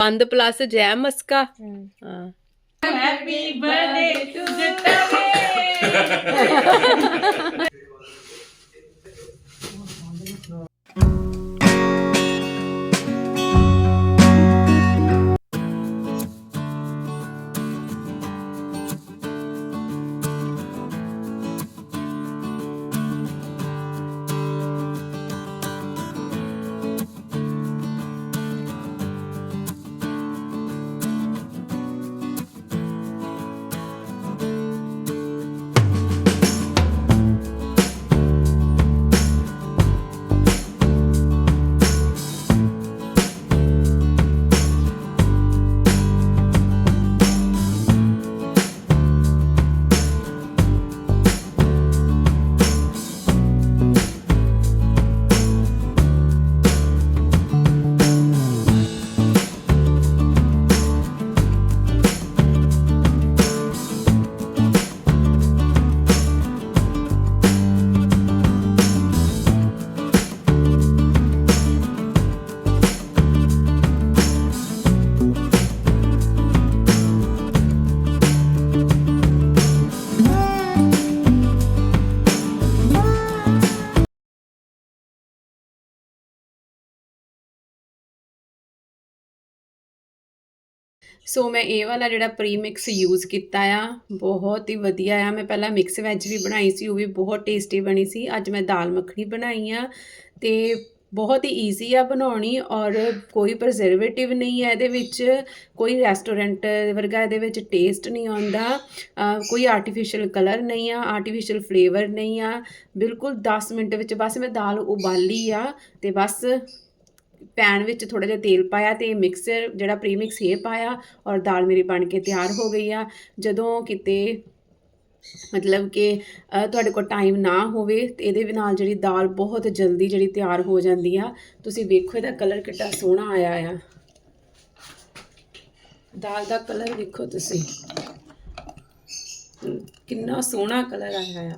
ਬੰਦ ਪਲੱਸ ਜੈ ਮਸਕਾ। ਹਾਂ। ਹੈਪੀ ਬਰਥਡੇ ਟੂ ਜਟਵੇ ਸੋ ਮੈਂ ਇਹ ਵਾਲਾ ਜਿਹੜਾ ਪ੍ਰੀ ਮਿਕਸ ਯੂਜ਼ ਕੀਤਾ ਆ, ਬਹੁਤ ਹੀ ਵਧੀਆ ਆ। ਮੈਂ ਪਹਿਲਾਂ ਮਿਕਸ ਵੈਜ ਵੀ ਬਣਾਈ ਸੀ, ਉਹ ਵੀ ਬਹੁਤ ਟੇਸਟੀ ਬਣੀ ਸੀ। ਅੱਜ ਮੈਂ ਦਾਲ ਮੱਖਣੀ ਬਣਾਈ ਆ ਤੇ ਬਹੁਤ ਹੀ ਈਜ਼ੀ ਆ ਬਣਾਉਣੀ ਔਰ ਕੋਈ ਪ੍ਰੀਜ਼ਰਵੇਟਿਵ ਨਹੀਂ ਹੈ ਇਹਦੇ ਵਿੱਚ। ਕੋਈ ਰੈਸਟੋਰੈਂਟ ਵਰਗਾ ਇਹਦੇ ਵਿੱਚ ਟੇਸਟ ਨਹੀਂ ਆਉਂਦਾ। ਕੋਈ ਆਰਟੀਫੀਸ਼ੀਅਲ ਕਲਰ ਨਹੀਂ ਆ ਆਰਟੀਫੀਸ਼ੀਅਲ ਫਲੇਵਰ ਨਹੀਂ ਆ। ਬਿਲਕੁਲ 10 ਮਿੰਟ ਵਿੱਚ ਬਸ ਮੈਂ ਦਾਲ ਉਬਾਲੀ ਆ ਤੇ ਬਸ ਪੈਨ ਵਿੱਚ ਥੋੜਾ ਜਿਹਾ ਤੇਲ ਪਾਇਆ ਤੇ ਮਿਕਸਰ ਜਿਹੜਾ ਪ੍ਰੀ ਮਿਕਸ ਇਹ ਪਾਇਆ ਔਰ ਦਾਲ ਮੇਰੀ ਬਣ ਕੇ ਤਿਆਰ ਹੋ ਗਈ ਆ। ਜਦੋਂ ਕਿਤੇ ਮਤਲਬ ਕਿ ਤੁਹਾਡੇ ਕੋਲ ਟਾਈਮ ਨਾ ਹੋਵੇ ਤੇ ਇਹਦੇ ਨਾਲ ਜਿਹੜੀ ਦਾਲ ਬਹੁਤ ਜਲਦੀ ਜਿਹੜੀ ਤਿਆਰ ਹੋ ਜਾਂਦੀ ਆ। ਤੁਸੀਂ ਵੇਖੋ ਇਹਦਾ ਕਲਰ ਕਿੱਡਾ ਸੋਹਣਾ ਆਇਆ ਆ। ਦਾਲ ਦਾ ਕਲਰ ਵੇਖੋ ਤੁਸੀਂ। ਕਿੰਨਾ ਸੋਹਣਾ ਕਲਰ ਆਇਆ ਆ।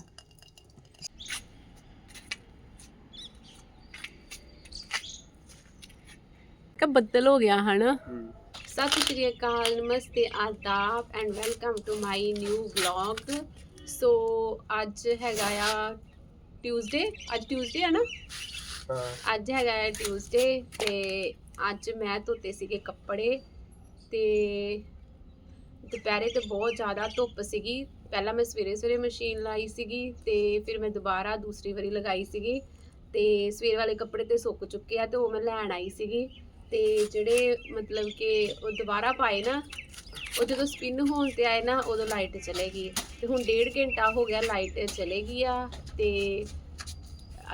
ਕਿ ਬੱਦਲ ਹੋ ਗਿਆ ਹਨਾ। ਸਤਿ ਸ਼੍ਰੀ ਅਕਾਲ ਨਮਸਤੇ ਆਦਾਬ and welcome to my new vlog so ਅੱਜ ਹੈਗਾ ਆ ਟਿਊਜ਼ਡੇ ਅੱਜ ਟਿਊਜ਼ਡੇ ਆ ਨਾ? ਅੱਜ ਹੈਗਾ ਆ ਟਿਊਜ਼ਡੇ ਤੇ ਅੱਜ ਮੈਂ ਧੋਤੇ ਸੀਗੇ ਕੱਪੜੇ ਤੇ ਦੁਪਹਿਰੇ ਤੇ ਬਹੁਤ ਜ਼ਿਆਦਾ ਧੁੱਪ ਸੀਗੀ। ਪਹਿਲਾਂ ਮੈਂ ਸਵੇਰੇ ਸਵੇਰੇ ਮਸ਼ੀਨ ਲਾਈ ਸੀਗੀ ਤੇ ਫਿਰ ਮੈਂ ਦੁਬਾਰਾ ਦੂਸਰੀ ਵਾਰੀ ਲਗਾਈ ਸੀਗੀ ਤੇ ਸਵੇਰ ਵਾਲੇ ਕੱਪੜੇ ਤੇ ਸੁੱਕ ਚੁੱਕੇ ਆ ਤੇ ਉਹ ਮੈਂ ਲੈਣ ਆਈ ਸੀਗੀ। ਤੇ ਜਿਹੜੇ ਮਤਲਬ ਕਿ ਉਹ ਦੁਬਾਰਾ ਪਾਏ ਨਾ, ਉਹ ਜਦੋਂ ਸਪਿਨ ਹੋਣ ਤੇ ਆਏ ਨਾ, ਉਦੋਂ ਲਾਈਟ ਚਲੇ ਗਈ। ਤੇ ਹੁਣ ਡੇਢ ਘੰਟਾ ਹੋ ਗਿਆ ਲਾਈਟ ਚਲੇ ਗਈ ਆ ਤੇ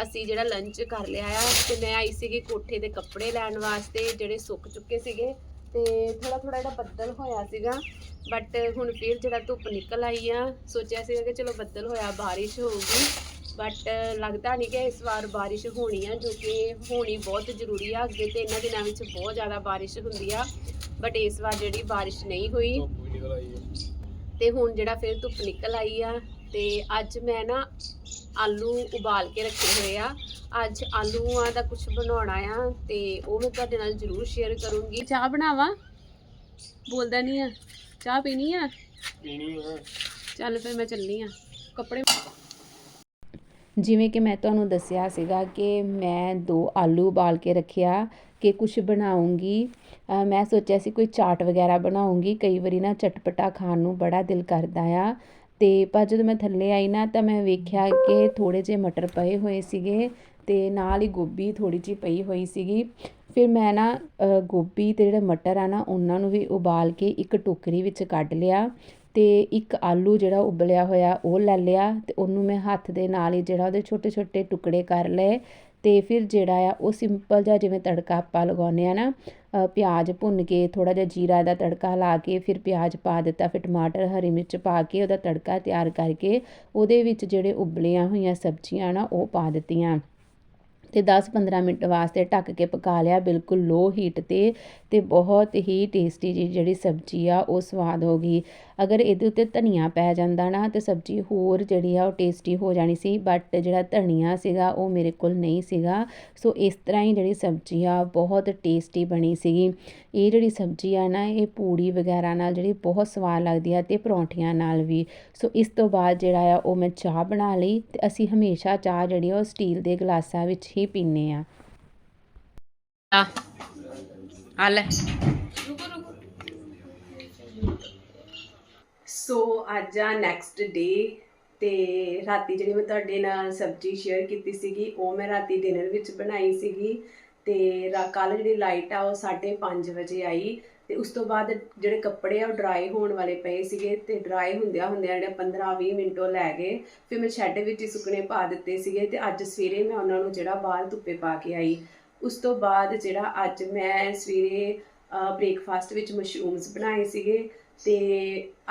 ਅਸੀਂ ਜਿਹੜਾ ਲੰਚ ਕਰ ਲਿਆ ਆ, ਤੇ ਮੈਂ ਆਈ ਸੀਗੀ ਕੋਠੇ ਦੇ ਕੱਪੜੇ ਲੈਣ ਵਾਸਤੇ, ਜਿਹੜੇ ਸੁੱਕ ਚੁੱਕੇ ਸੀਗੇ। ਤੇ ਥੋੜਾ ਥੋੜਾ ਜਿਹੜਾ ਬੱਦਲ ਹੋਇਆ ਸੀਗਾ ਬਟ ਹੁਣ ਫਿਰ ਜਿਹੜਾ ਧੁੱਪ ਨਿਕਲ ਆਈ ਆ, ਸੋਚਿਆ ਸੀਗਾ ਕਿ ਚਲੋ ਬੱਦਲ ਹੋਇਆ, ਬਾਰਿਸ਼ ਹੋਊਗੀ। ਬਟ ਲੱਗਦਾ ਨਹੀਂ ਕਿ ਇਸ ਵਾਰ ਬਾਰਿਸ਼ ਹੋਣੀ ਆ ਜੋ ਕਿ ਹੋਣੀ ਬਹੁਤ ਜ਼ਰੂਰੀ ਆ। ਅੱਗੇ ਤੇ ਇਹਨਾਂ ਦਿਨਾਂ ਵਿੱਚ ਬਹੁਤ ਜ਼ਿਆਦਾ ਬਾਰਿਸ਼ ਹੁੰਦੀ ਆ। ਬਟ ਇਸ ਵਾਰ ਜਿਹੜੀ ਬਾਰਿਸ਼ ਨਹੀਂ ਹੋਈ ਤੇ ਹੁਣ ਜਿਹੜਾ ਫਿਰ ਧੁੱਪ ਨਿਕਲ ਆਈ ਆ ਤੇ ਅੱਜ ਮੈਂ ਨਾ ਆਲੂ ਉਬਾਲ ਕੇ ਰੱਖੇ ਹੋਏ ਆ। ਅੱਜ ਆਲੂਆਂ ਦਾ ਕੁਝ ਬਣਾਉਣਾ ਆ ਤੇ ਉਹ ਮੈਂ ਤੁਹਾਡੇ ਨਾਲ ਜ਼ਰੂਰ ਸ਼ੇਅਰ ਕਰੂੰਗੀ। ਚਾਹ ਬਣਾਵਾਂ? ਬੋਲਦਾ ਨਹੀਂ ਆ। ਚਾਹ ਪੀਣੀ ਆ? ਚੱਲ ਫਿਰ ਮੈਂ ਚੱਲਨੀ ਆ। ਕੱਪੜੇ ਜਿਵੇਂ ਕਿ ਮੈਂ ਤੁਹਾਨੂੰ ਦੱਸਿਆ ਸੀਗਾ ਕਿ ਮੈਂ ਦੋ ਆਲੂ ਉਬਾਲ ਕੇ ਰੱਖਿਆ ਕਿ ਕੁਛ ਬਣਾਉਂਗੀ। ਮੈਂ ਸੋਚਿਆ ਸੀ ਕੋਈ ਚਾਟ ਵਗੈਰਾ ਬਣਾਉਂਗੀ। ਕਈ ਵਾਰੀ ਨਾ ਚਟਪਟਾ ਖਾਣ ਨੂੰ ਬੜਾ ਦਿਲ ਕਰਦਾ ਆ। ਅਤੇ ਪਰ ਜਦੋਂ ਮੈਂ ਥੱਲੇ ਆਈ ਨਾ ਤਾਂ ਮੈਂ ਵੇਖਿਆ ਕਿ ਥੋੜ੍ਹੇ ਜਿਹੇ ਮਟਰ ਪਏ ਹੋਏ ਸੀਗੇ ਅਤੇ ਨਾਲ ਹੀ ਗੋਭੀ ਥੋੜ੍ਹੀ ਜਿਹੀ ਪਈ ਹੋਈ ਸੀਗੀ। ਫਿਰ ਮੈਂ ਨਾ ਗੋਭੀ ਅਤੇ ਜਿਹੜੇ ਮਟਰ ਆ ਨਾ, ਉਹਨਾਂ ਨੂੰ ਵੀ ਉਬਾਲ ਕੇ ਇੱਕ ਟੋਕਰੀ ਵਿੱਚ ਕੱਢ ਲਿਆ। ਅਤੇ ਇੱਕ ਆਲੂ ਜਿਹੜਾ ਉਬਲਿਆ ਹੋਇਆ ਉਹ ਲੈ ਲਿਆ ਅਤੇ ਉਹਨੂੰ ਮੈਂ ਹੱਥ ਦੇ ਨਾਲ ਹੀ ਜਿਹੜਾ ਉਹਦੇ ਛੋਟੇ ਛੋਟੇ ਟੁਕੜੇ ਕਰ ਲਏ ਅਤੇ ਫਿਰ ਜਿਹੜਾ ਆ ਉਹ ਸਿੰਪਲ ਜਿਹਾ ਜਿਵੇਂ ਤੜਕਾ ਆਪਾਂ ਲਗਾਉਂਦੇ ਹਾਂ ਨਾ ਪਿਆਜ਼ ਭੁੰਨ ਕੇ, ਥੋੜ੍ਹਾ ਜਿਹਾ ਜੀਰਾ ਦਾ ਤੜਕਾ ਲਾ ਕੇ, ਫਿਰ ਪਿਆਜ਼ ਪਾ ਦਿੱਤਾ, ਫਿਰ ਟਮਾਟਰ, ਹਰੀ ਮਿਰਚ ਪਾ ਕੇ ਉਹਦਾ ਤੜਕਾ ਤਿਆਰ ਕਰਕੇ ਉਹਦੇ ਵਿੱਚ ਜਿਹੜੇ ਉਬਲੀਆਂ ਹੋਈਆਂ ਸਬਜ਼ੀਆਂ ਨਾ ਉਹ ਪਾ ਦਿੱਤੀਆਂ। ਤੇ 10-15 ਮਿੰਟ ਵਾਸਤੇ ਢੱਕ ਕੇ ਪਕਾ ਲਿਆ, ਬਿਲਕੁਲ ਲੋ ਹੀਟ ਤੇ ਤੇ ਬਹੁਤ ਹੀ ਟੇਸਟੀ ਜੀ ਜਿਹੜੀ ਸਬਜ਼ੀ ਆ, ਉਹ ਸਵਾਦ ਹੋ ਗਈ। ਅਗਰ ਇਹਦੇ ਉੱਤੇ ਧਨੀਆ ਪੈ ਜਾਂਦਾ ਨਾ, ਤੇ ਸਬਜ਼ੀ ਹੋਰ ਜਿਹੜੀ ਆ, ਉਹ ਟੇਸਟੀ ਹੋ ਜਾਣੀ ਸੀ ਬਟ ਜਿਹੜਾ ਧਨੀਆ ਸੀਗਾ, ਉਹ ਮੇਰੇ ਕੋਲ ਨਹੀਂ ਸੀਗਾ। ਸੋ ਇਸ ਤਰ੍ਹਾਂ ਹੀ ਜਿਹੜੀ ਸਬਜ਼ੀ ਆ, ਬਹੁਤ ਟੇਸਟੀ ਬਣੀ ਸੀਗੀ। ਇਹ ਜਿਹੜੀ ਸਬਜ਼ੀ ਆ ਨਾ, ਇਹ ਪੂੜੀ ਵਗੈਰਾ ਨਾਲ ਜਿਹੜੀ ਬਹੁਤ ਸਵਾਦ ਲੱਗਦੀ ਆ, ਤੇ ਪਰੌਂਠੀਆਂ ਨਾਲ ਵੀ। ਸੋ ਇਸ ਤੋਂ ਬਾਅਦ ਜਿਹੜਾ ਆ, ਉਹ ਮੈਂ ਚਾਹ ਬਣਾ ਲਈ, ਤੇ ਅਸੀਂ ਹਮੇਸ਼ਾ ਚਾਹ ਜਿਹੜੀ ਆ, ਉਹ ਸਟੀਲ ਦੇ ਗਲਾਸਾਂ ਵਿੱਚ ਹੀ ਆ। ਆ ਆ ਲੈ। ਸੋ ਅੱਜ ਆ ਨੈਕਸਟ ਡੇ ਤੇ ਰਾਤੀ ਜਿਹੜੀ ਮੈਂ ਤੁਹਾਡੇ ਨਾਲ ਸਬਜ਼ੀ ਸ਼ੇਅਰ ਕੀਤੀ ਸੀਗੀ ਉਹ ਮੈਂ ਰਾਤੀ ਡਿਨਰ ਵਿੱਚ ਬਣਾਈ ਸੀਗੀ ਤੇ ਕੱਲ ਜਿਹੜੀ ਲਾਈਟ ਆ ਉਹ 5:30 ਵਜੇ ਆਈ। ਤੇ ਉਸ ਤੋਂ ਬਾਅਦ ਜਿਹੜੇ ਕੱਪੜੇ ਆ ਉਹ ਡਰਾਈ ਹੋਣ ਵਾਲੇ ਪਏ ਸੀਗੇ ਤੇ ਡਰਾਈ ਹੁੰਦਿਆਂ ਹੁੰਦਿਆਂ ਜਿਹੜੇ 15-20 ਮਿੰਟ ਲੈ ਗਏ। ਫਿਰ ਮੈਂ ਸ਼ੈੱਡ ਵਿੱਚ ਹੀ ਸੁੱਕਣੇ ਪਾ ਦਿੱਤੇ ਸੀਗੇ ਤੇ ਅੱਜ ਸਵੇਰੇ ਮੈਂ ਉਹਨਾਂ ਨੂੰ ਜਿਹੜਾ ਬਾਹਰ ਧੁੱਪੇ ਪਾ ਕੇ ਆਈ। ਉਸ ਤੋਂ ਬਾਅਦ ਜਿਹੜਾ ਅੱਜ ਮੈਂ ਸਵੇਰੇ ਬ੍ਰੇਕਫਾਸਟ ਵਿੱਚ ਮਸ਼ਰੂਮਸ ਬਣਾਏ ਸੀਗੇ ਤੇ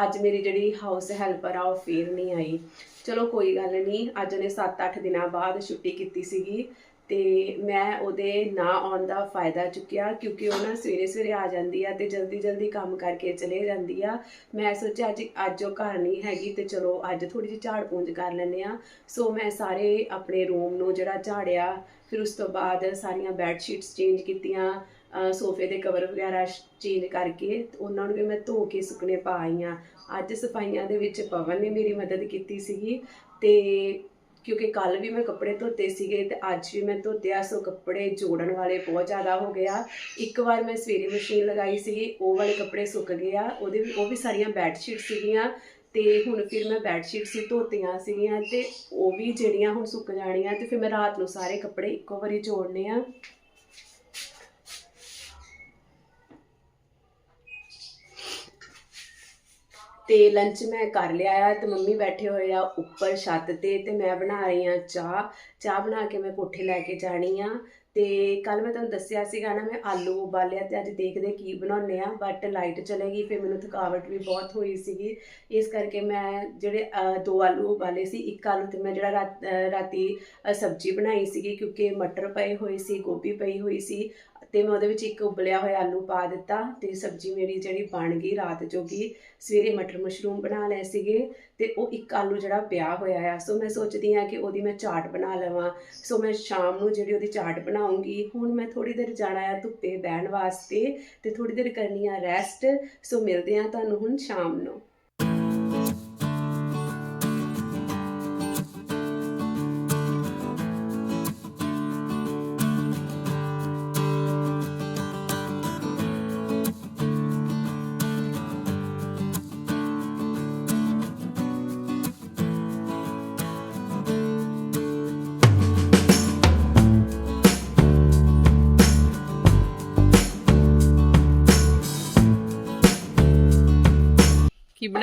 ਅੱਜ ਮੇਰੀ ਜਿਹੜੀ ਹਾਊਸ ਹੈਲਪਰ ਆ ਉਹ ਫੇਰ ਨਹੀਂ ਆਈ। ਚਲੋ ਕੋਈ ਗੱਲ ਨਹੀਂ, ਅੱਜ ਉਹਨੇ 7-8 ਦਿਨਾਂ ਬਾਅਦ ਛੁੱਟੀ ਕੀਤੀ ਸੀਗੀ ਤੇ ਮੈਂ ਉਹਦੇ ਨਾ ਆਉਣ ਦਾ ਫਾਇਦਾ ਚੁੱਕਿਆ ਕਿਉਂਕਿ ਉਹ ਨਾ ਸਵੇਰੇ ਸਵੇਰੇ ਆ ਜਾਂਦੀ ਆ ਤੇ ਜਲਦੀ ਜਲਦੀ ਕੰਮ ਕਰਕੇ ਚਲੇ ਜਾਂਦੀ ਆ। ਮੈਂ ਸੋਚਿਆ ਅੱਜ ਅੱਜ ਉਹ ਘਰ ਨਹੀਂ ਹੈਗੀ ਤੇ ਚਲੋ ਅੱਜ ਥੋੜੀ ਜਿਹੀ ਝਾੜ ਪੂੰਝ ਕਰ ਲੈਂਦੇ ਆ। ਸੋ ਮੈਂ ਸਾਰੇ ਆਪਣੇ ਰੂਮ ਨੂੰ ਜਿਹੜਾ ਝਾੜਿਆ, ਫਿਰ ਉਸ ਤੋਂ ਬਾਅਦ ਸਾਰੀਆਂ ਬੈੱਡ ਸ਼ੀਟਸ ਚੇਂਜ ਕੀਤੀਆਂ ਸੋਫੇ ਦੇ ਕਵਰ ਵਗੈਰਾ ਚੇਂਜ ਕਰਕੇ ਉਹਨਾਂ ਨੂੰ ਵੀ ਮੈਂ ਧੋ ਕੇ ਸੁੱਕਣੇ ਪਾ ਆਈ ਹਾਂ ਅੱਜ ਸਫਾਈਆਂ ਦੇ ਵਿੱਚ ਪਵਨ ਨੇ ਮੇਰੀ ਮਦਦ ਕੀਤੀ ਸੀਗੀ ਤੇ ਕਿਉਂਕਿ ਕੱਲ ਵੀ ਮੈਂ ਕੱਪੜੇ ਧੋਤੇ ਸੀਗੇ ਤੇ ਅੱਜ ਵੀ ਮੈਂ ਧੋਤੇ ਆ, ਸੋ ਕੱਪੜੇ ਜੋੜਨ ਵਾਲੇ ਬਹੁਤ ਜ਼ਿਆਦਾ ਹੋ ਗਿਆ ਇੱਕ ਵਾਰ ਮੈਂ ਸਵੇਰੇ ਮਸ਼ੀਨ ਲਗਾਈ ਸੀਗੀ, ਉਹ ਵਾਲੇ ਕੱਪੜੇ ਸੁੱਕ ਗਏ ਆ। ਉਹਦੇ ਉਹ ਵੀ ਸਾਰੀਆਂ ਬੈੱਡ ਸ਼ੀਟ ਸੀਗੀਆਂ ਤੇ ਹੁਣ ਫਿਰ ਮੈਂ ਬੈੱਡ ਸ਼ੀਟਸ ਹੀ ਧੋਤੀਆਂ ਸੀਗੀਆਂ ਤੇ ਉਹ ਵੀ ਜਿਹੜੀਆਂ ਹੁਣ ਸੁੱਕ ਜਾਣੀਆਂ ਤੇ ਫਿਰ ਮੈਂ ਰਾਤ ਨੂੰ ਸਾਰੇ ਕੱਪੜੇ ਇੱਕੋ ਵਾਰੀ ਜੋੜਨੇ ਆ। ਤੇ ਲੰਚ ਮੈਂ ਕਰ ਲਿਆ ਆ ਤੇ ਮੰਮੀ ਬੈਠੇ ਹੋਏ ਆ ਉੱਪਰ ਛੱਤ ਤੇ ਤੇ ਮੈਂ ਬਣਾ ਰਹੀ ਆ ਚਾਹ। ਚਾਹ ਬਣਾ ਕੇ ਮੈਂ ਕੋਠੇ ਲੈ ਕੇ ਜਾਣੀ ਆ। ਤੇ ਕੱਲ ਮੈਂ ਤੁਹਾਨੂੰ ਦੱਸਿਆ ਸੀਗਾ ਨਾ, ਮੈਂ ਆਲੂ ਉਬਾਲਿਆ ਤੇ ਅੱਜ ਦੇਖਦੇ ਕੀ ਬਣਾਉਣੇ ਆ ਬਟ ਲਾਈਟ ਚਲੇਗੀ, ਫਿਰ ਮੈਨੂੰ ਥਕਾਵਟ ਵੀ ਬਹੁਤ ਹੋਈ ਸੀਗੀ। ਇਸ ਕਰਕੇ ਮੈਂ ਜਿਹੜੇ ਦੋ ਆਲੂ ਉਬਾਲੇ ਸੀ, ਇੱਕ ਆਲੂ ਤੇ ਮੈਂ ਜਿਹੜਾ ਰਾਤੀ ਸਬਜ਼ੀ ਬਣਾਈ ਸੀਗੀ ਕਿਉਂਕਿ ਮਟਰ ਪਏ ਹੋਏ ਸੀ, ਗੋਭੀ ਪਈ ਹੋਈ ਸੀ। ਤੇ ਮੈਂ ਉਹਦੇ ਵਿੱਚ ਇੱਕ ਉਬਲਿਆ ਹੋਇਆ ਆਲੂ ਪਾ ਦਿੱਤਾ ਤੇ ਸਬਜ਼ੀ ਮੇਰੀ ਜਿਹੜੀ ਬਣ ਗਈ ਰਾਤ ਜੋਗੀ ਸਵੇਰੇ ਮਟਰ ਮਸ਼ਰੂਮ ਬਣਾ ਲਏ ਸੀਗੇ ਤੇ ਉਹ ਇੱਕ ਆਲੂ ਜਿਹੜਾ ਪਿਆ ਹੋਇਆ ਆ। ਸੋ ਮੈਂ ਸੋਚਦੀ ਆ ਕਿ ਉਹਦੀ ਮੈਂ ਚਾਟ ਬਣਾ ਲਵਾਂ। ਸੋ ਮੈਂ ਸ਼ਾਮ ਨੂੰ ਜਿਹੜੀ ਉਹਦੀ ਚਾਟ ਬਣਾਉਂਗੀ, ਹੁਣ ਮੈਂ ਥੋੜੀ ਦੇਰ ਜਾਣਾ ਆ ਧੁੱਪੇ ਬਹਿਣ ਵਾਸਤੇ ਤੇ ਥੋੜੀ ਦੇਰ ਕਰਨੀ ਆ ਰੈਸਟ ਸੋ ਮਿਲਦੇ ਆ ਤੁਹਾਨੂੰ ਹੁਣ ਸ਼ਾਮ ਨੂੰ।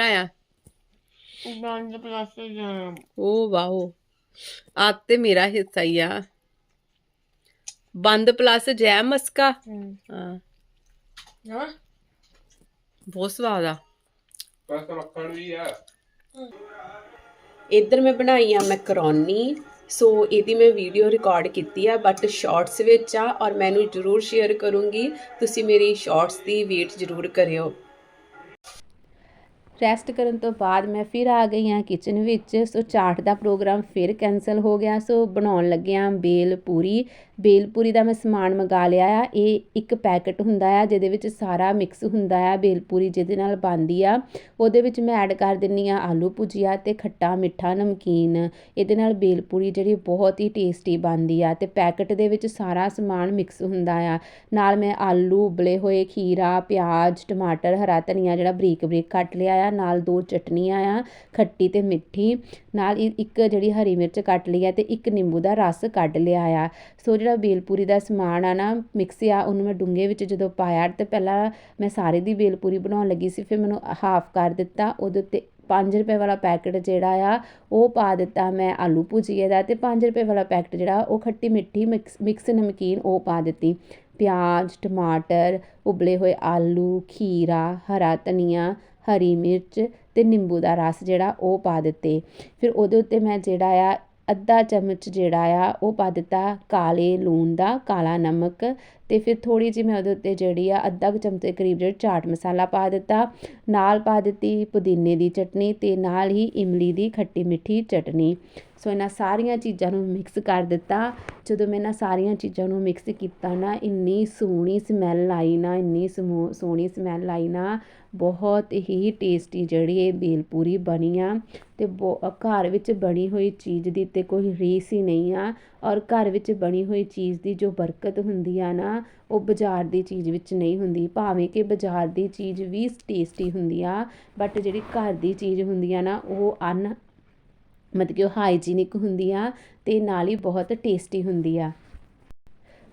ਕੀ ਬਣਾਇਆ ਬੰਦ ਪਲਾਸਟਿਕ ਜਾਮ ਓ ਵਾਓ। ਆ ਤੇ ਮੇਰਾ ਹਿੱਸਾ ਹੀ ਆ। ਬੰਦ ਪਲੱਸ ਜੈ ਮਸਕਾ। ਹਾਂ। ਨਾ ਬਹੁਤ ਸਵਾਦ ਆ। ਬਸ ਮੱਖਣ ਵੀ ਆ। ਇੱਧਰ ਮੈਂ ਬਣਾਈ ਆ ਮੈਕਰੋਨੀ। ਸੋ ਇਹਦੀ ਮੈਂ ਵੀਡੀਓ ਰਿਕਾਰਡ ਕੀਤੀ ਆ ਬਟ ਸ਼ਾਰਟਸ ਵਿੱਚ ਆ ਔਰ ਮੈਨੂੰ ਜ਼ਰੂਰ ਸ਼ੇਅਰ ਕਰੂੰਗੀ। ਤੁਸੀਂ ਮੇਰੀ ਸ਼ਾਰਟਸ ਦੀ ਵੇਟ ਜ਼ਰੂਰ ਕਰਿਓ। ਰੈਸਟ ਕਰਨ ਤੋਂ ਬਾਅਦ ਮੈਂ ਫਿਰ ਆ ਗਈ ਹਾਂ ਕਿਚਨ ਵਿੱਚ, ਸੋ ਚਾਟ ਦਾ ਪ੍ਰੋਗਰਾਮ ਫਿਰ ਕੈਨਸਲ ਹੋ ਗਿਆ, ਸੋ ਬਣਾਉਣ ਲੱਗਿਆ ਬੇਲ ਪੂਰੀ ਬੇਲ ਪੂਰੀ ਦਾ ਮੈਂ ਸਮਾਨ ਮੰਗਾ ਲਿਆ ਆ। ਇਹ ਇੱਕ ਪੈਕਟ ਹੁੰਦਾ ਆ, ਜਿਹਦੇ ਵਿੱਚ ਸਾਰਾ ਮਿਕਸ ਹੁੰਦਾ ਆ ਬੇਲ ਪੂਰੀ ਜਿਹਦੇ ਨਾਲ ਬਣਦੀ ਆ। ਉਹਦੇ ਵਿੱਚ ਮੈਂ ਐਡ ਕਰ ਦਿੰਨੀ ਆ ਆਲੂ ਭੁਜੀਆ ਤੇ ਖੱਟਾ ਮਿੱਠਾ ਨਮਕੀਨ। ਇਹਦੇ ਨਾਲ ਬੇਲ ਪੂਰੀ ਜਿਹੜੀ ਬਹੁਤ ਹੀ ਟੇਸਟੀ ਬਣਦੀ ਆ ਤੇ ਪੈਕਟ ਦੇ ਵਿੱਚ ਸਾਰਾ ਸਮਾਨ ਮਿਕਸ ਹੁੰਦਾ ਆ। ਨਾਲ ਮੈਂ ਆਲੂ, ਉਬਲੇ ਹੋਏ ਖੀਰਾ, ਪਿਆਜ਼, ਟਮਾਟਰ, ਹਰਾ ਧਨੀਆ ਜਿਹੜਾ ਬਰੀਕ ਬਰੀਕ ਕੱਟ ਲਿਆ ਆ, ਨਾਲ ਦੋ ਚਟਨੀਆਂ ਆ, ਖੱਟੀ ਤੇ ਮਿੱਠੀ। ਨਾਲ ਇੱਕ ਜਿਹੜੀ ਹਰੀ ਮਿਰਚ ਕੱਟ ਲਈ ਆ ਤੇ ਇੱਕ ਨਿੰਬੂ ਦਾ ਰਸ ਕੱਢ ਲਿਆ ਆ। ਸੋ ਜਿਹੜਾ ਬੇਲਪੂਰੀ ਦਾ ਸਮਾਨ ਆ ਨਾ ਮਿਕਸ ਆ, ਉਹਨੂੰ ਮੈਂ ਡੂੰਘੇ ਵਿੱਚ ਜਦੋਂ ਪਾਇਆ ਤੇ ਪਹਿਲਾਂ ਮੈਂ ਸਾਰੇ ਦੀ ਬੇਲਪੂਰੀ ਬਣਾਉਣ ਲੱਗੀ ਸੀ, ਫਿਰ ਮੈਨੂੰ ਹਾਫ ਕਰ ਦਿੱਤਾ। ਉਹਦੇ ਉੱਤੇ 5 ਰੁਪਏ ਵਾਲਾ ਪੈਕਟ ਜਿਹੜਾ ਆ, ਉਹ ਪਾ ਦਿੱਤਾ ਮੈਂ ਆਲੂ ਭੁਜੀਏ ਦਾ ਤੇ 5 ਰੁਪਏ ਵਾਲਾ ਪੈਕਟ ਜਿਹੜਾ, ਉਹ ਖੱਟੀ ਮਿੱਠੀ ਮਿਕਸ ਮਿਕਸ ਨਮਕੀਨ ਉਹ ਪਾ ਦਿੱਤੀ। ਪਿਆਜ਼, ਟਮਾਟਰ, ਉਬਲੇ ਹੋਏ ਆਲੂ, ਖੀਰਾ, ਹਰਾ ਧਨੀਆ ਹਰੀ ਮਿਰਚ ਅਤੇ ਨਿੰਬੂ ਦਾ ਰਸ ਜਿਹੜਾ ਉਹ ਪਾ ਦਿੱਤੇ। ਫਿਰ ਉਹਦੇ ਉੱਤੇ ਮੈਂ ਜਿਹੜਾ ਆ, ਅੱਧਾ ਚਮਚ ਜਿਹੜਾ ਆ, ਉਹ ਪਾ ਦਿੱਤਾ ਕਾਲੇ ਲੂਣ ਦਾ, ਕਾਲਾ ਨਮਕ ਅਤੇ ਫਿਰ ਥੋੜ੍ਹੀ ਜਿਹੀ ਮੈਂ ਉਹਦੇ ਉੱਤੇ ਜਿਹੜੀ ਆ ਅੱਧਾ ਕੁ ਚਮਚੇ ਕਰੀਬ ਜਿਹੜਾ ਚਾਟ ਮਸਾਲਾ ਪਾ ਦਿੱਤਾ, ਨਾਲ ਪਾ ਦਿੱਤੀ ਪੁਦੀਨੇ ਦੀ ਚਟਨੀ ਅਤੇ ਨਾਲ ਹੀ ਇਮਲੀ ਦੀ ਖੱਟੀ ਮਿੱਠੀ ਚਟਨੀ। ਸੋ ਇਹਨਾਂ ਸਾਰੀਆਂ ਚੀਜ਼ਾਂ ਨੂੰ ਮਿਕਸ ਕਰ ਦਿੱਤਾ। ਜਦੋਂ ਮੈਂ ਇਹਨਾਂ ਸਾਰੀਆਂ ਚੀਜ਼ਾਂ ਨੂੰ ਮਿਕਸ ਕੀਤਾ ਨਾ, ਇੰਨੀ ਸੋਹਣੀ ਸਮੈਲ ਆਈ ਨਾ, ਇੰਨੀ ਸਮੋ- ਸੋਹਣੀ ਸਮੈਲ ਆਈ ਨਾ, ਬਹੁਤ ਹੀ ਟੇਸਟੀ ਜਿਹੜੀ ਇਹ ਬੇਲਪੂਰੀ ਬਣੀ ਆ। ਅਤੇ ਬਹੁ- ਘਰ ਵਿੱਚ ਬਣੀ ਹੋਈ ਚੀਜ਼ ਦੀ ਤਾਂ ਕੋਈ ਰੀਸ ਹੀ ਨਹੀਂ ਆ। ਔਰ ਘਰ ਵਿੱਚ ਬਣੀ ਹੋਈ ਚੀਜ਼ ਦੀ ਜੋ ਬਰਕਤ ਹੁੰਦੀ ਆ ਨਾ, ਉਹ ਬਾਜ਼ਾਰ ਦੀ ਚੀਜ਼ ਵਿੱਚ ਨਹੀਂ ਹੁੰਦੀ। ਭਾਵੇਂ ਕਿ ਬਾਜ਼ਾਰ ਦੀ ਚੀਜ਼ ਵੀ ਟੇਸਟੀ ਹੁੰਦੀ ਆ ਬਟ ਜਿਹੜੀ ਘਰ ਦੀ ਚੀਜ਼ ਹੁੰਦੀ ਆ ਨਾ, ਉਹ ਅਨ, ਮਤਲਬ ਕਿ ਉਹ ਹਾਈਜੀਨਿਕ ਹੁੰਦੀ ਆ ਤੇ ਨਾਲ ਹੀ ਬਹੁਤ ਟੇਸਟੀ ਹੁੰਦੀ ਆ।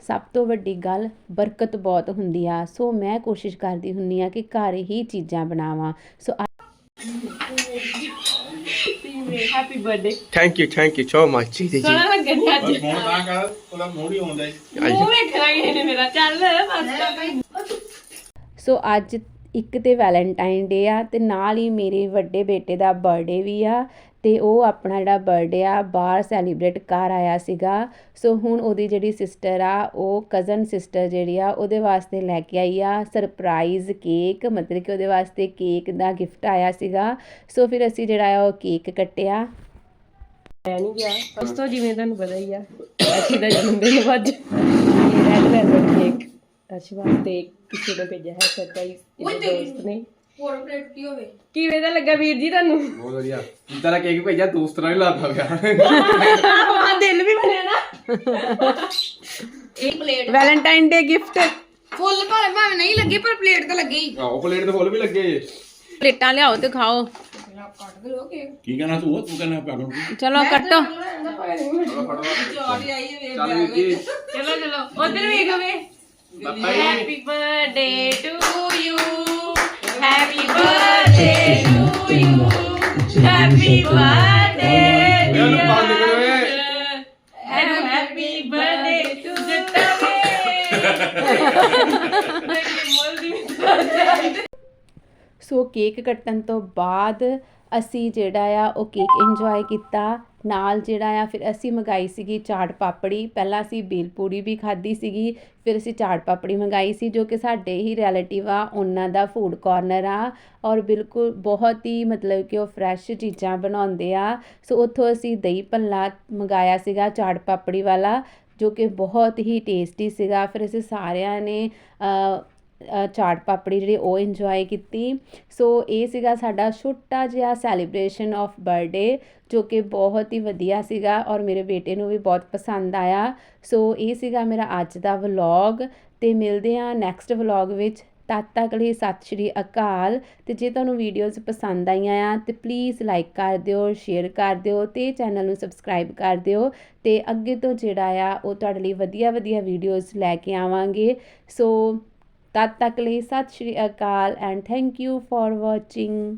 ਸਭ ਤੋਂ ਵੱਡੀ ਗੱਲ, ਬਰਕਤ ਬਹੁਤ ਹੁੰਦੀ ਆ। ਸੋ ਮੈਂ ਕੋਸ਼ਿਸ਼ ਕਰਦੀ ਹੁੰਨੀ ਆ ਕਿ ਘਰ ਹੀ ਚੀਜ਼ਾਂ ਬਣਾਵਾਂ। So happy birthday thank you thank you so much ਜੀ ਜੀ ਸੋਹਣਾ ਲੱਗਾ ਨਹੀਂ ਅੱਜ ਹੁਣ ਤਾਂ ਕਰ ਉਹਦਾ ਮੂਡ ਹੀ ਆਉਂਦਾ ਈ। ਮੂੰਹ ਵੇਖਣਾ ਕਿਸੇ ਨੇ ਮੇਰਾ। ਚੱਲ ਬਸ ਸੋ ਅੱਜ ਇੱਕ ਤੇ ਵੈਲੈਂਟਾਈਨ ਡੇ ਆ ਤੇ ਨਾਲ ਹੀ ਮੇਰੇ ਵੱਡੇ ਬੇਟੇ ਦਾ ਬਰਥਡੇ ਵੀ ਆ ਅਤੇ ਉਹ ਆਪਣਾ ਜਿਹੜਾ ਬਰਡੇ ਆ, ਬਾਹਰ ਸੈਲੀਬ੍ਰੇਟ ਕਰ ਆਇਆ ਸੀਗਾ। ਸੋ ਹੁਣ ਉਹਦੀ ਜਿਹੜੀ ਸਿਸਟਰ ਆ, ਉਹ ਕਜ਼ਨ ਸਿਸਟਰ ਜਿਹੜੀ ਆ, ਉਹਦੇ ਵਾਸਤੇ ਲੈ ਕੇ ਆਈ ਆ ਸਰਪ੍ਰਾਈਜ਼ ਕੇਕ ਮਤਲਬ ਕਿ ਉਹਦੇ ਵਾਸਤੇ ਕੇਕ ਦਾ ਗਿਫਟ ਆਇਆ ਸੀਗਾ। ਸੋ ਫਿਰ ਅਸੀਂ ਜਿਹੜਾ ਆ, ਉਹ ਕੇਕ ਕੱਟਿਆ। ਨਹੀਂ ਗਿਆ। ਉਸ ਤੋਂ ਜਿਵੇਂ ਤੁਹਾਨੂੰ ਪਤਾ ਹੀ ਆ, ਅਸ਼ੀ ਦਾ ਜਨਮ ਦਿਨ ਵੱਜ ਰੈਡ ਵੈਲਵਟ ਕੇਕ ਅਸ਼ੀ ਵਾਸਤੇ ਕਿਸੇ ਨੇ ਭੇਜਿਆ ਹੈ, ਸਰਪ੍ਰਾਈਜ਼ ਇਹਦੇ ਦੋਸਤ ਨੇ। ਹੋਰ ਪਲੇਟ ਕੀ ਹੋਵੇ? ਕਿਵੇਂ ਦਾ ਲੱਗਾ ਵੀਰ ਜੀ ਤੁਹਾਨੂੰ? ਬਹੁਤ ਵਧੀਆ। ਜਿੱਦਾਂ ਦਾ ਕੇਕ ਭੇਜਿਆ ਦੋਸਤ ਨਾਲ ਹੀ ਲਾਤਾ ਗਿਆ ਆ ਦਿਲ ਵੀ ਬਣਿਆ ਨਾ। ਇੱਕ ਪਲੇਟ। ਵੈਲੈਂਟਾਈਨ ਡੇ ਗਿਫਟ ਫੁੱਲ ਭਾਵੇਂ ਭਾਵੇਂ ਨਹੀਂ ਲੱਗੇ ਪਰ ਪਲੇਟ ਤਾਂ ਲੱਗੀ। ਆਹ ਪਲੇਟ ਤੇ ਫੁੱਲ ਵੀ ਲੱਗੇ। ਪਲੇਟਾਂ ਲਿਆਓ ਤੇ ਖਾਓ। ਕੀ ਕਹਿਣਾ ਤੂੰ? ਤੂੰ ਕਹਿਣਾ ਪਾਗਲ। ਚਲੋ ਕੱਟੋ। ਚੱਲ ਵੀਰ ਜੀ। ਚਲੋ ਚਲੋ। ਉਧਰ ਵੇਖੋ ਵੇ happy birthday to you so cake ਕੱਟਣ ਤੋਂ ਬਾਅਦ ਅਸੀਂ ਜਿਹੜਾ ਆ ਉਹ ਕੇਕ ਇੰਜੋਏ ਕੀਤਾ। ਨਾਲ ਜਿਹੜਾ ਆ, ਫਿਰ ਅਸੀਂ ਮੰਗਾਈ ਸੀਗੀ ਚਾਟ ਪਾਪੜੀ। ਪਹਿਲਾਂ ਅਸੀਂ ਬੇਲਪੂਰੀ ਵੀ ਖਾਧੀ ਸੀਗੀ, ਫਿਰ ਅਸੀਂ ਚਾਟ ਪਾਪੜੀ ਮੰਗਾਈ ਸੀ, ਜੋ ਕਿ ਸਾਡੇ ਹੀ ਰਿਲੇਟਿਵ ਆ, ਉਹਨਾਂ ਦਾ ਫੂਡ ਕਾਰਨਰ ਆ। ਔਰ ਬਿਲਕੁਲ ਬਹੁਤ ਹੀ ਮਤਲਬ ਕਿ ਉਹ ਫਰੈਸ਼ ਚੀਜ਼ਾਂ ਬਣਾਉਂਦੇ ਆ। ਸੋ ਉੱਥੋਂ ਅਸੀਂ ਦਹੀਂ ਭੱਲਾ ਮੰਗਾਇਆ ਸੀਗਾ, ਚਾਟ ਪਾਪੜੀ ਵਾਲਾ, ਜੋ ਕਿ ਬਹੁਤ ਹੀ ਟੇਸਟੀ ਸੀਗਾ। ਫਿਰ ਅਸੀਂ ਸਾਰਿਆਂ ਨੇ ਚਾਟ ਪਾਪੜੀ ਜਿਹੜੀ ਉਹ ਇੰਜੋਏ ਕੀਤੀ। ਸੋ ਇਹ ਸੀਗਾ ਸਾਡਾ ਛੋਟਾ ਜਿਹਾ ਸੈਲੀਬ੍ਰੇਸ਼ਨ ਆਫ ਬਰਥਡੇ ਜੋ ਕਿ ਬਹੁਤ ਹੀ ਵਧੀਆ ਸੀਗਾ ਔਰ ਮੇਰੇ ਬੇਟੇ ਨੂੰ ਵੀ ਬਹੁਤ ਪਸੰਦ ਆਇਆ। ਸੋ ਇਹ ਸੀਗਾ ਮੇਰਾ ਅੱਜ ਦਾ ਵਲੌਗ ਤੇ ਮਿਲਦੇ ਹਾਂ ਨੈਕਸਟ ਵਲੌਗ ਵਿੱਚ। ਤਦ ਤੱਕ ਲਈ ਸਤਿ ਸ਼੍ਰੀ ਅਕਾਲ। ਤੇ ਜੇ ਤੁਹਾਨੂੰ ਵੀਡੀਓਜ਼ ਪਸੰਦ ਆਈਆਂ ਆ, ਤੇ ਪਲੀਜ਼ ਲਾਈਕ ਕਰ ਦਿਓ ਸ਼ੇਅਰ ਕਰ ਦਿਓ ਤੇ ਚੈਨਲ ਨੂੰ ਸਬਸਕ੍ਰਾਈਬ ਕਰ ਦਿਓ। ਤੇ ਅੱਗੇ ਤੋਂ ਜਿਹੜਾ ਆ, ਉਹ ਤੁਹਾਡੇ ਲਈ ਵਧੀਆ ਵਧੀਆ ਵੀਡੀਓਜ਼ ਲੈ ਕੇ ਆਵਾਂਗੇ। ਸੋ ਤਦ ਤੱਕ ਲਈ ਸਤਿ ਸ਼੍ਰੀ ਅਕਾਲ and thank you for watching